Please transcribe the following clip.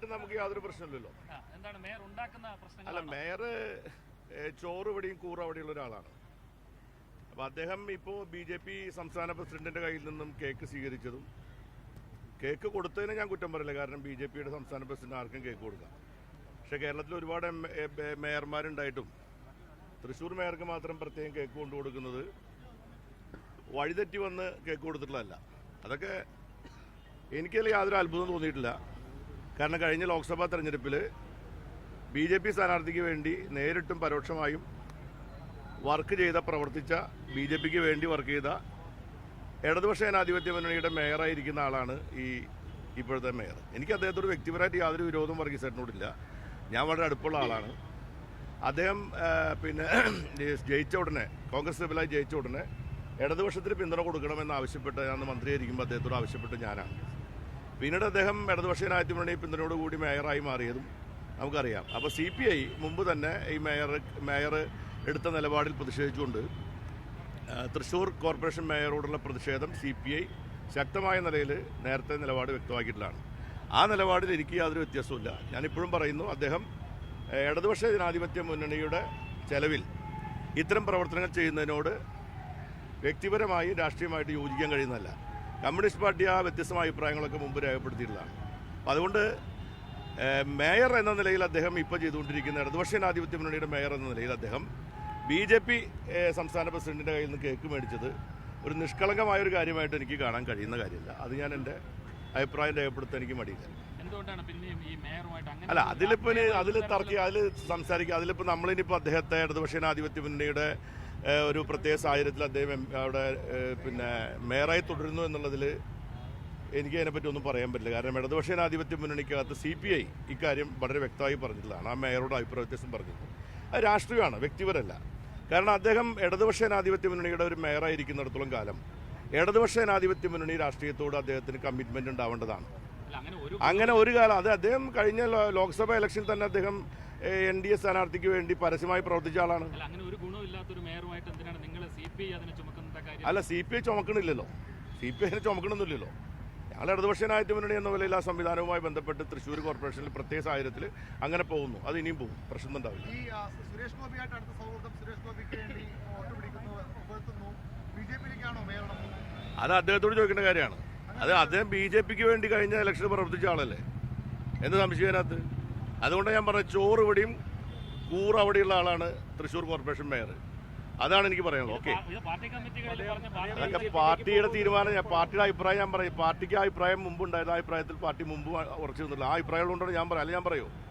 മേയറായിട്ട് നമുക്ക് യാതൊരു പ്രശ്നമില്ലല്ലോ. എന്താണ് മേയർ ഉണ്ടാക്കുന്ന അല്ല പ്രശ്നങ്ങൾ മേയർ ഏഹ്, ചോറ് ഇവിടെയും കൂറ അവിടെയുള്ള ഒരാളാണ്. അപ്പൊ അദ്ദേഹം ഇപ്പോ ബി ജെ പി സംസ്ഥാന പ്രസിഡന്റിന്റെ കയ്യിൽ നിന്നും കേക്ക് സ്വീകരിച്ചതും കേക്ക് കൊടുത്തതിന് ഞാൻ കുറ്റം പറയില്ല കാരണം ബി ജെ പിയുടെ സംസ്ഥാന പ്രസിഡന്റ് ആർക്കും കേക്ക് കൊടുക്കാം. പക്ഷെ കേരളത്തിൽ ഒരുപാട് മേയർമാരുണ്ടായിട്ടും തൃശ്ശൂർ മേയർക്ക് മാത്രം പ്രത്യേകം കേക്ക് കൊണ്ടു കൊടുക്കുന്നത് വഴിതെറ്റി വന്ന് കേക്ക് കൊടുത്തിട്ടുള്ളതല്ല. അതൊക്കെ എനിക്കതിൽ യാതൊരു അത്ഭുതം തോന്നിയിട്ടില്ല. കാരണം കഴിഞ്ഞ ലോക്സഭാ തെരഞ്ഞെടുപ്പിൽ ബി ജെ പി സ്ഥാനാർത്ഥിക്ക് വേണ്ടി നേരിട്ടും പരോക്ഷമായും വർക്ക് ചെയ്ത പ്രവർത്തിച്ച ബി ജെ പിക്ക് വേണ്ടി വർക്ക് ചെയ്ത ഇടതുപക്ഷ ജനാധിപത്യ മുന്നണിയുടെ മേയറായിരിക്കുന്ന ആളാണ് ഈ ഇപ്പോഴത്തെ മേയർ. എനിക്ക് അദ്ദേഹത്തോട് വ്യക്തിപരമായിട്ട് യാതൊരു വിരോധവും വർഗീസേട്ടനോടില്ല ഞാൻ വളരെ അടുപ്പുള്ള ആളാണ്. അദ്ദേഹം പിന്നെ ജയിച്ച ഉടനെ കോൺഗ്രസ് ലെവലായി ജയിച്ച ഉടനെ ഇടതുപക്ഷത്തിന് പിന്തുണ കൊടുക്കണമെന്ന് ആവശ്യപ്പെട്ട് ഞാൻ മന്ത്രിയായിരിക്കുമ്പോൾ അദ്ദേഹത്തോട് ആവശ്യപ്പെട്ട് ഞാനാണ്. പിന്നീട് അദ്ദേഹം ഇടതുപക്ഷ ജനാധിപത്യ പിന്തുണയോടുകൂടി മേയറായി മാറിയതും നമുക്കറിയാം. അപ്പോൾ സി പി ഐ മുമ്പ് തന്നെ ഈ മേയർ മേയർ എടുത്ത നിലപാടിൽ പ്രതിഷേധിച്ചുകൊണ്ട് തൃശ്ശൂർ കോർപ്പറേഷൻ മേയറോടുള്ള പ്രതിഷേധം സി പി ഐ ശക്തമായ നിലയിൽ നേരത്തെ നിലപാട് വ്യക്തമാക്കിയിട്ടുള്ളതാണ്. ആ നിലപാടിൽ എനിക്ക് യാതൊരു വ്യത്യാസമില്ല ഞാനിപ്പോഴും പറയുന്നു അദ്ദേഹം ഇടതുപക്ഷ ജനാധിപത്യ മുന്നണിയുടെ ചെലവിൽ ഇത്തരം പ്രവർത്തനങ്ങൾ ചെയ്യുന്നതിനോട് വ്യക്തിപരമായി രാഷ്ട്രീയമായിട്ട് യോജിക്കാൻ കഴിയുന്നതല്ല. കമ്മ്യൂണിസ്റ്റ് പാർട്ടി ആ വ്യത്യസ്തമായ അഭിപ്രായങ്ങളൊക്കെ മുമ്പ് രേഖപ്പെടുത്തിയിട്ടുള്ളതാണ്. അപ്പം അതുകൊണ്ട് മേയർ എന്ന നിലയിൽ അദ്ദേഹം ഇപ്പോൾ ചെയ്തുകൊണ്ടിരിക്കുന്ന ഇടതുപക്ഷ ജനാധിപത്യ മുന്നണിയുടെ മേയർ എന്ന നിലയിൽ അദ്ദേഹം ബി ജെ പി സംസ്ഥാന പ്രസിഡന്റിന്റെ കയ്യിൽ നിന്ന് കേക്ക് മേടിച്ചത് ഒരു നിഷ്കളങ്കമായ ഒരു കാര്യമായിട്ട് എനിക്ക് കാണാൻ കഴിയുന്ന കാര്യമില്ല. അത് ഞാൻ എന്റെ അഭിപ്രായം രേഖപ്പെടുത്താൻ എനിക്ക് മടിയില്ല. അല്ല അതിലിപ്പോൾ അതിൽ തർക്കി അതിൽ സംസാരിക്കുക അതിലിപ്പോൾ നമ്മളിനിപ്പോൾ അദ്ദേഹത്തെ ഇടതുപക്ഷ ജനാധിപത്യ മുന്നണിയുടെ ഒരു പ്രത്യേക സാഹചര്യത്തിൽ അദ്ദേഹം അവിടെ പിന്നെ മേയറായി തുടരുന്നു എന്നുള്ളതിൽ എനിക്ക് അതിനെപ്പറ്റി ഒന്നും പറയാൻ പറ്റില്ല. കാരണം ഇടതുപക്ഷ ജനാധിപത്യ മുന്നണിക്കകത്ത് സി പി ഐ ഇക്കാര്യം വളരെ വ്യക്തമായി പറഞ്ഞിട്ടുള്ളതാണ്. ആ മേയറോട് അഭിപ്രായ വ്യത്യാസം പറഞ്ഞത് അത് രാഷ്ട്രീയമാണ് വ്യക്തിപരമല്ല. കാരണം അദ്ദേഹം ഇടതുപക്ഷ ജനാധിപത്യ മുന്നണിയുടെ ഒരു മേയറായിരിക്കുന്നിടത്തോളം കാലം ഇടതുപക്ഷ ജനാധിപത്യ മുന്നണി രാഷ്ട്രീയത്തോട് അദ്ദേഹത്തിന് കമ്മിറ്റ്മെന്റ് ഉണ്ടാവേണ്ടതാണ്. അങ്ങനെ ഒരു കാലം അത് അദ്ദേഹം കഴിഞ്ഞ ലോക്സഭാ ഇലക്ഷനിൽ തന്നെ അദ്ദേഹം എൻ ഡി എ സ്ഥാനാർത്ഥിക്ക് വേണ്ടി പരസ്യമായി പ്രവർത്തിച്ച ആളാണ്. അല്ല സി പി ഐ ചുമക്കണില്ലല്ലോ. സി പി ഐ ചുമക്കണമെന്നില്ലല്ലോ ഞങ്ങൾ ഇടതുപക്ഷനായിട്ട് മുന്നണി എന്ന നിലയിൽ ആ സംവിധാനവുമായി ബന്ധപ്പെട്ട് തൃശ്ശൂർ കോർപ്പറേഷനിൽ പ്രത്യേക സാഹചര്യത്തിൽ അങ്ങനെ പോകുന്നു. അത് ഇനിയും പോകും. പ്രശ്നം ഉണ്ടാവില്ല. അത് അദ്ദേഹത്തോട് ചോദിക്കേണ്ട കാര്യമാണ്. അത് അദ്ദേഹം ബി ജെ പിക്ക് വേണ്ടി കഴിഞ്ഞ ഇലക്ഷനിൽ പ്രവർത്തിച്ച ആളല്ലേ? എന്ത് സംശയം അതിനകത്ത്? അതുകൊണ്ട് ഞാൻ പറഞ്ഞത് ചോറ് ഇവിടെയും കൂറ് അവിടെയുള്ള ആളാണ് തൃശ്ശൂർ കോർപ്പറേഷൻ മേയർ അതാണ് എനിക്ക് പറയാനുള്ളത്. ഓക്കെ. അതൊക്കെ പാർട്ടിയുടെ തീരുമാനം ഞാൻ പാർട്ടിയുടെ അഭിപ്രായം ഞാൻ പറയും. പാർട്ടിക്ക് അഭിപ്രായം മുമ്പ് ഉണ്ടായത് അഭിപ്രായത്തിൽ പാർട്ടി മുമ്പ് ഉറച്ചു നിന്നില്ല ആ അഭിപ്രായം കൊണ്ടാണ് ഞാൻ പറയാം അല്ലെങ്കിൽ ഞാൻ പറയൂ.